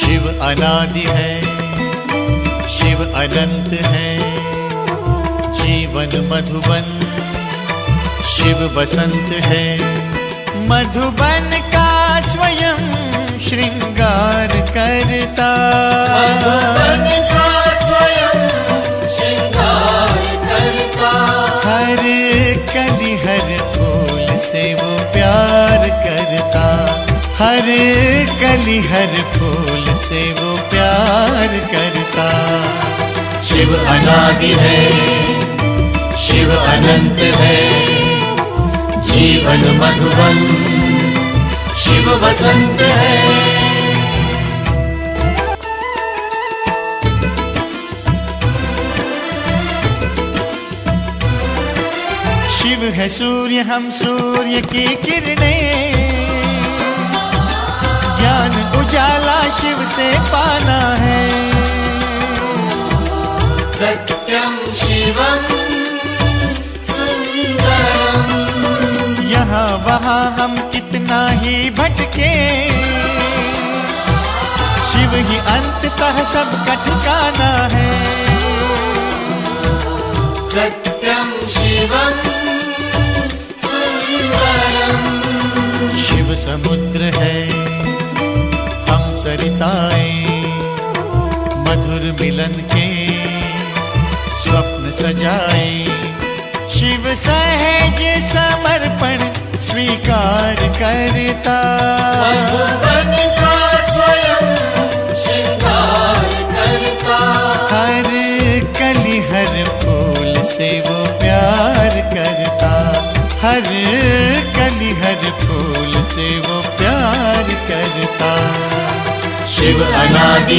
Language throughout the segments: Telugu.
शिव अनादि है शिव अनंत है जीवन मधुबन शिव बसंत है। मधुबन का स्वयं श्रृंगार करता। मधुबन का स्वयं श्रृंगार करता। हर कली हर फूल से वो प्यार करता। हर कली हर फूल से वो प्यार करता। शिव अनादि है शिव अनंत है जीवन मधुबन शिव बसंत है। शिव है सूर्य हम सूर्य की किरणें। ज्ञान उजाला शिव से पाना है। सत्यम शिवम सुन्दरम् यहाँ वहाँ हम कितना ही भटके। शिव ही अंततः सबका ठिकाना है। सत्यम शिवम सुन्दरम् शिव समुद्र है सरिताएँ मधुर मिलन के स्वप्न सजाए। शिव सहज समर्पण स्वीकार करता।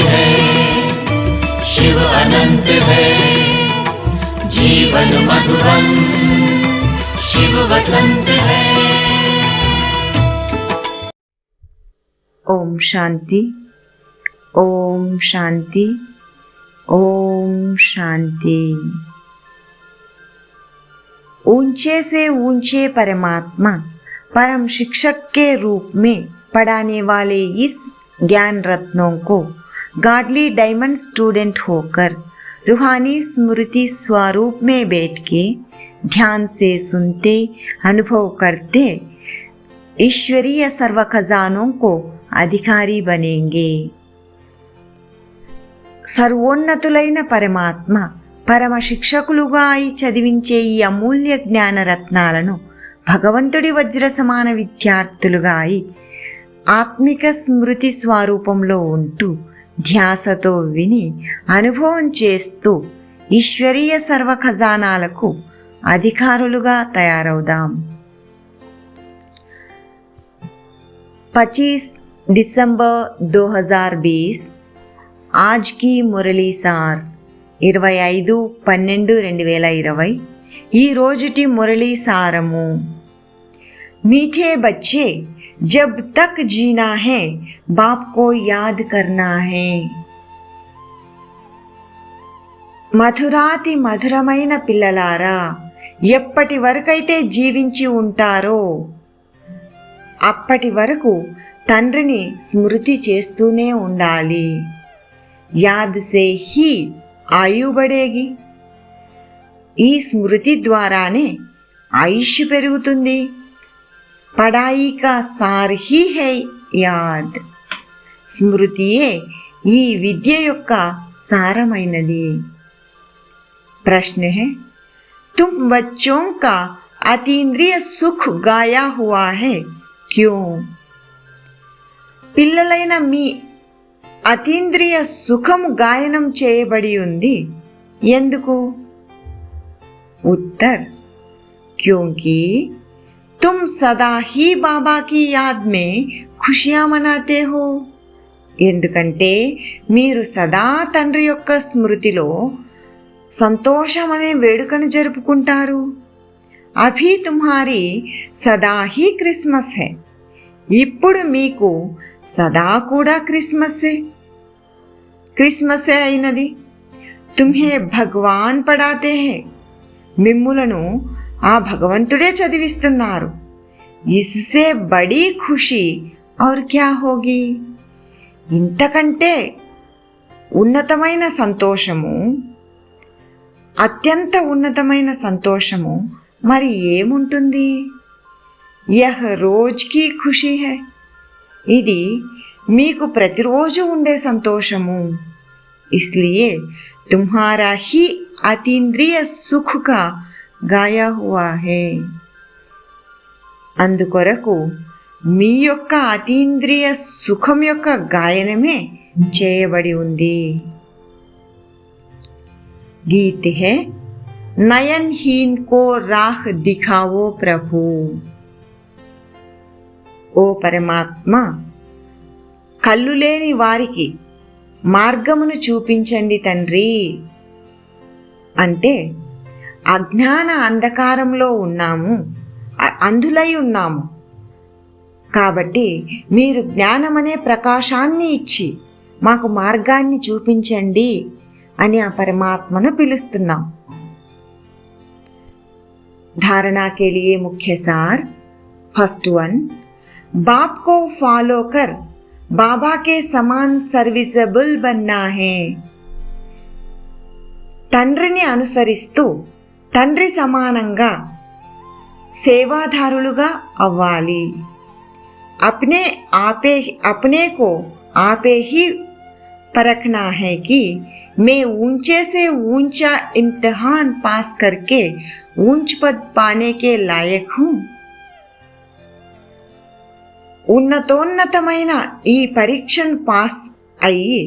है। शिव अनंत है। जीवन मधुबन। शिव वसंत है। ओम शांति। ओम शांति। ओम शांति। ऊँचे से ऊँचे परमात्मा, परम शिक्षक के रूप में पढ़ाने वाले इस ज्ञान रत्नों को गाडली डायमंड स्टूडेंट होकर रूहानी स्मृति स्वरूप में बैठ के ध्यान से सुनते अनुभव करते ईश्वरीय सर्व खजानों को అధికారి బనేంగే సర్వోన్నతులైన పరమాత్మ పరమ శిక్షకులుగా అయి చదివించే ఈ అమూల్య జ్ఞాన రత్నాలను భగవంతుడి వజ్ర సమాన విద్యార్థులుగా అయి ఆత్మిక స్మృతి స్వరూపంలో ఉంటూ ధ్యాసతో విని అనుభవం చేస్తూ ఈశ్వరీయ సర్వ ఖజానాలకు అధికారులుగా తయారవుదాం. పచీస్ డిసెంబర్ దో హజార్ బీస్ ఆజ్కి మురళీ సార్ ఇరవై ఐదు పన్నెండు రెండు వేల ఇరవై ఈ రోజుటి మురళీ సారము. मीठे बच्चे जब तक जीना है बाप को याद करना है మధురాతి మధురమైన పిల్లలారా ఎప్పటి వరకైతే జీవించి ఉంటారో అప్పటి వరకు తండ్రిని స్మృతి చేస్తూనే ఉండాలి యాద్ సే హీ ఆయు బడేగి ఈ స్మృతి ద్వారానే ఆయుష్ పెరుగుతుంది పడాయి కా సార్ హీ హై యాద్ స్మృతియే ఈ విద్య యొక్క సారమైనది प्रश्न है तुम बच्चों का अतीन्द्रिय सुख गाया हुआ है क्यों పిల్లలైన మీ అతీంద్రియ సుఖము గాయనం చేయబడి ఉంది ఎందుకు ఉత్తర్ क्योंकि तुम सदा ही बाबा की याद में खुशियां मनाते हो ఎందుకంటే మీరు సదా తండ్రి యొక్క స్మృతిలో సంతోషం అనే వేడుకను జరుపుకుంటారు అభి తుమ్హారి సదా హీ క్రిస్మస్ హే ఇప్పుడు మీకు సదా కూడా క్రిస్మస్సే క్రిస్మసే అయినది తుమ్హే భగవాన్ పడాతే హే మిమ్ములను ఆ భగవంతుడే చదివిస్తున్నారు. ఇస్సే బడీ ఖుషి. ఔర్ క్యా హోగి? ఇంతకంటే ఉన్నతమైన సంతోషము అత్యంత ఉన్నతమైన సంతోషము మరి ఏముంటుంది? యహ రోజుకి ఖుషి హే. ఇది మీకు ప్రతిరోజు ఉండే సంతోషము. ఇస్లియే తుమ్హారా హీ అతీంద్రియ సుఖుగా గాయా హువా హే అందుకొరకు మీ యొక్క అతీంద్రియ సుఖం యొక్క గాయనమే చేయబడి ఉంది. గీతి హే నయన్ హీన్ కో రాహ్ దిఖావో ప్రభు. ఓ పరమాత్మ కళ్ళు లేని వారికి మార్గమును చూపించండి తండ్రి. అంటే అజ్ఞాన అంధకారంలో ఉన్నాము అ- అందులై ఉన్నాము కాబట్టి మీరు జ్ఞానమనే ప్రకాశాన్ని ఇచ్చి మాకు మార్గాన్ని చూపించండి అని ఆ పరమాత్మను పిలుస్తున్నాం धारणा के लिए मुख्य सार फर्स्ट वन बाप को फॉलो कर बाबा के समान सर्विसबल बनना है తండ్రిని అనుసరిస్తూ తండ్రి సమానంగా సేవాదారులుగా అవ్వాలి अपने आपे अपने को आपे ही परखना है कि मैं ऊंचे से ऊंचा इम्तिहान पास करके ऊंच पद पाने के लायक हूँ ఉన్నతోన్నతమైన ఈ పరీక్షను పాస్ అయ్యి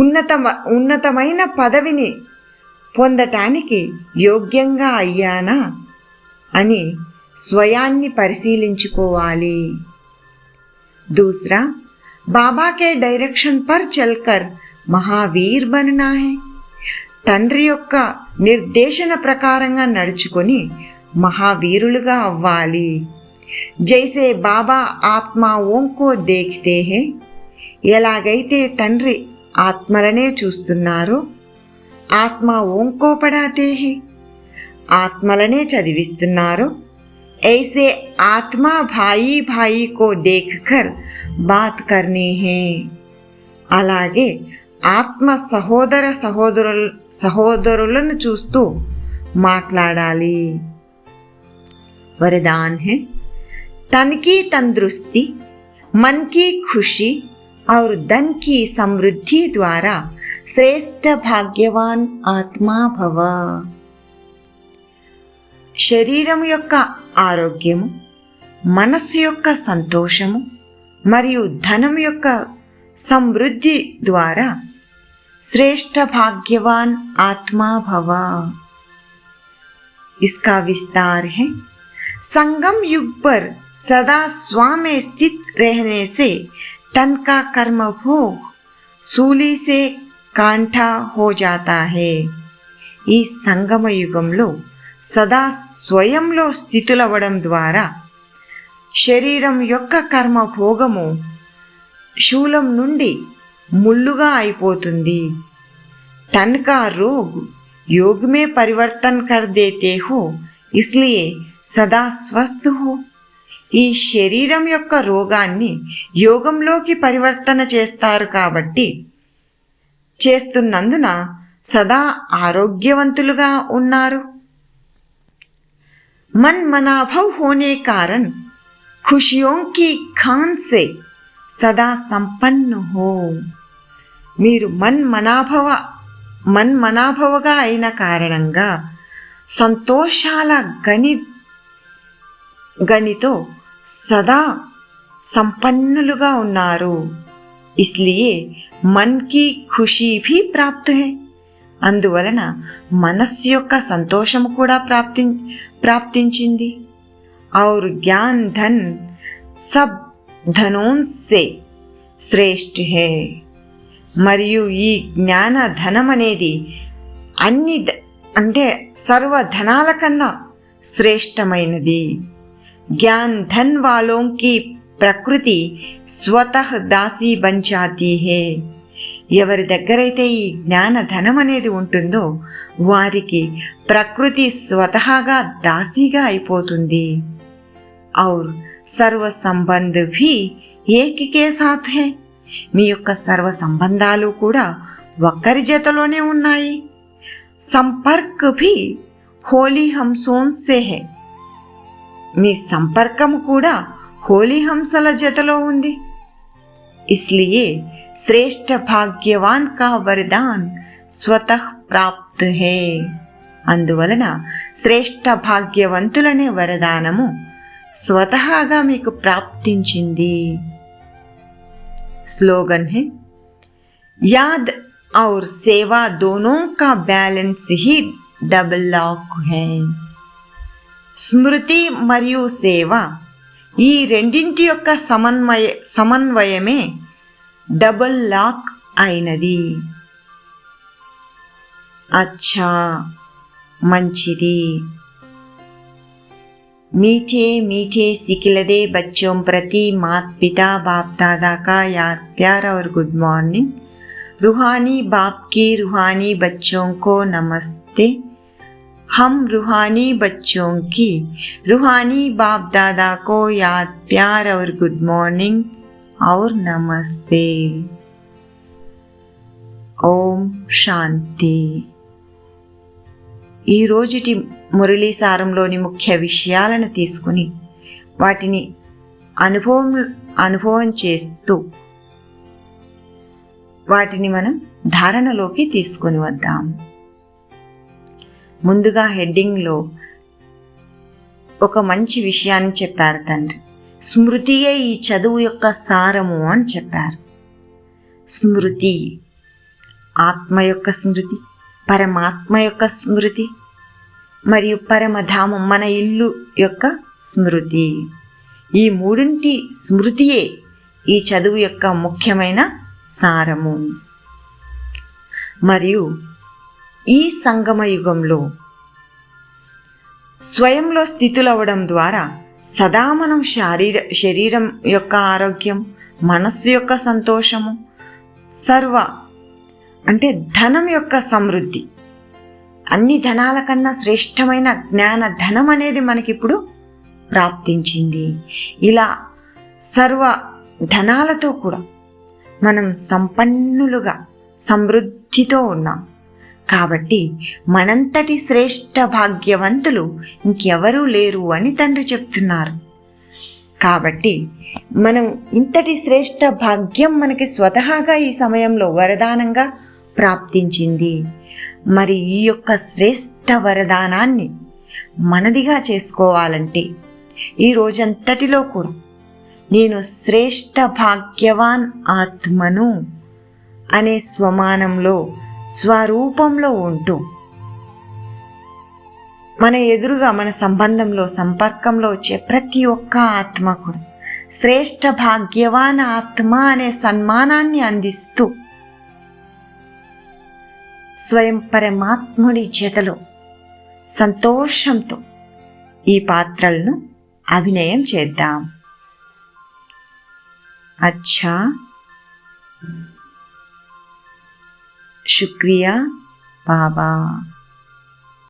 ఉన్నత ఉన్నతమైన పదవిని పొందటానికి యోగ్యంగా అయ్యానా అని స్వయాన్ని పరిశీలించుకోవాలి. దూసరా బాబాకే డైరెక్షన్ పర్ చల్కర్ మహావీర్ బననాహే. తండ్రి యొక్క నిర్దేశన ప్రకారంగా నడుచుకొని మహావీరులుగా అవ్వాలి. జైసే బాబా ఆత్మా ఓంకో దేఖితే హే ఎలాగైతే తండ్రి ఆత్మలనే చూస్తున్నారో ఆత్మ ఓంకోపడాతే ఆత్మలనే చదివిస్తున్నారు ऐसे आत्मा भाई भाई को देखकर బాత్ करनी है అలాగే ఆత్మ సహోదర సహోదరు సహోదరులను చూస్తూ మాట్లాడాలి वरदान है तन की तंदुरुस्ती मन की खुशी और धन की समृद्धि द्वारा श्रेष्ठ भाग्यवान ఆత్మా భవ శరీరం యొక్క ఆరోగ్యము మనస్సు యొక్క సంతోషము మరియు ధనం యొక్క సమృద్ధి ద్వారా శ్రేష్ఠ భాగ్యవాన్ ఆత్మా భవ इसका विस्तार है संगम युग पर सदा स्वा में स्थित रहने से तन का कर्म भोग सूली से कांठा हो जाता है ఈ సంగమ యుగంలో సదా స్వయంలో స్థితులవ్వడం ద్వారా శరీరం యొక్క కర్మ భోగము శూలం నుండి ముళ్ళుగా అయిపోతుంది तन का रोग योग में परिवर्तन कर देते हो इसलिए సదా స్వస్థ హో ఈ శరీరం యొక్క రోగాన్ని యోగంలోకి పరివర్తన చేస్తారు కాబట్టి చేస్తున్నందున సదా ఆరోగ్యవంతులుగా ఉన్నారు मन मनाभव होने कारण खुशियों की खान से సదా సంపన్న హో మీరు మన్ మనాభవ మన్ మనాభవగా అయిన కారణంగా సంతోషాల గని గనితో సదా సంపన్నులుగా ఉన్నారు ఇస్లియే మన్ కి ఖుషీ భీ ప్రాప్త హై అందువలన మనస్సు యొక్క సంతోషం కూడా ప్రాప్తి ప్రాప్తించింది और ज्ञान धन सब धनों से శ్రేష్ఠ హే మరియు ఈ జ్ఞాన ధనం అనేది అన్ని ద- అంటే సర్వ ధనాల కన్నా శ్రేష్టమైనది జ్ఞాన్ ధన్ వాలోं की ప్రకృతి స్వతః దాసీ బంచాతి హే. ఎవరి దగ్గరైతే ఈ జ్ఞాన ధనం అనేది ఉంటుందో వారికి ప్రకృతి స్వతహాగా దాసీగా అయిపోతుంది. ఔర్ సర్వ సంబంధ్ భీ ఏకికే సాథ్ హే మీ యొక్క సర్వ సంబంధాలు కూడా ఒక్కరి జతలోనే ఉన్నాయి. సంపర్క్ భీ హోలీ హంసోన్ సే హే. మీ సంపర్కము కూడా హోలీ హంసల జతలో ఉంది ఇస్లియే శ్రేష్ఠ భాగ్యవాన్ కా వరదాన్ స్వతః ప్రాప్త్ హే అందువలన శ్రేష్ఠ భాగ్యవంతులనే వరదానము స్వతహాగా మీకు ప్రాప్తించింది स्लोगन है याद और सेवा दोनों का बैलेंस ही డబుల్ లాక్ है స్మృతి మరియు సేవ ఈ రెండింటి యొక్క సమన్వయ సమన్వయమే డబుల్ లాక్ అయినది అచ్చా మంచిది मीठे मीठे सिकिलदे बच्चों प्रति मात पिता बाप दादा का याद प्यार और गुड मॉर्निंग रूहानी बाप की रूहानी बच्चों को नमस्ते हम रूहानी बच्चों की रूहानी बाप दादा को याद प्यार और गुड मॉर्निंग और नमस्ते ఓం శాంతి ఈ రోజుటి మురళీ సారంలోని ముఖ్య విషయాలను తీసుకుని వాటిని అనుభవం అనుభవం చేస్తూ వాటిని మనం ధారణలోకి తీసుకొని వద్దాం ముందుగా హెడ్డింగ్లో ఒక మంచి విషయాన్ని చెప్పారు తండ్రి. స్మృతియే ఈ చదువు యొక్క సారము అని చెప్పారు. స్మృతి ఆత్మ యొక్క స్మృతి పరమాత్మ యొక్క స్మృతి మరియు పరమధామం మన ఇల్లు యొక్క స్మృతి. ఈ మూడింటి స్మృతియే ఈ చదువు యొక్క ముఖ్యమైన సారము. మరియు ఈ సంగమ యుగంలో స్వయంలో స్థితులవ్వడం ద్వారా సదా మనం శారీర శరీరం యొక్క ఆరోగ్యం మనస్సు యొక్క సంతోషము సర్వ అంటే ధనం యొక్క సమృద్ధి. అన్ని ధనాల కన్నా శ్రేష్టమైన జ్ఞాన ధనం అనేది మనకిప్పుడు ప్రాప్తించింది. ఇలా సర్వ ధనాలతో కూడా మనం సంపన్నులుగా సమృద్ధితో ఉన్నాం. కాబట్టి మనంతటి శ్రేష్ఠ భాగ్యవంతులు ఇంకెవరూ లేరు అని తండ్రి చెప్తున్నారు. కాబట్టి మనం ఇంతటి శ్రేష్ఠ భాగ్యం మనకి స్వతహాగా ఈ సమయంలో వరదానంగా ప్రాప్తించింది. మరి ఈ యొక్క శ్రేష్ఠ వరదానాన్ని మనదిగా చేసుకోవాలంటే ఈ రోజంతటిలో కూడా నేను శ్రేష్ఠ భాగ్యవాన్ ఆత్మను అనే స్వమానంలో స్వరూపంలో ఉంటూ మన ఎదురుగా మన సంబంధంలో సంపర్కంలో వచ్చే ప్రతి ఒక్క ఆత్మ కూడా శ్రేష్ట భాగ్యవాన్ ఆత్మ అనే సన్మానాన్ని అందిస్తూ స్వయం పరమాత్ముడి చేతలో సంతోషంతో ఈ పాత్రలను అభినయం చేద్దాం. అచ్చా. శుక్రియా బాబా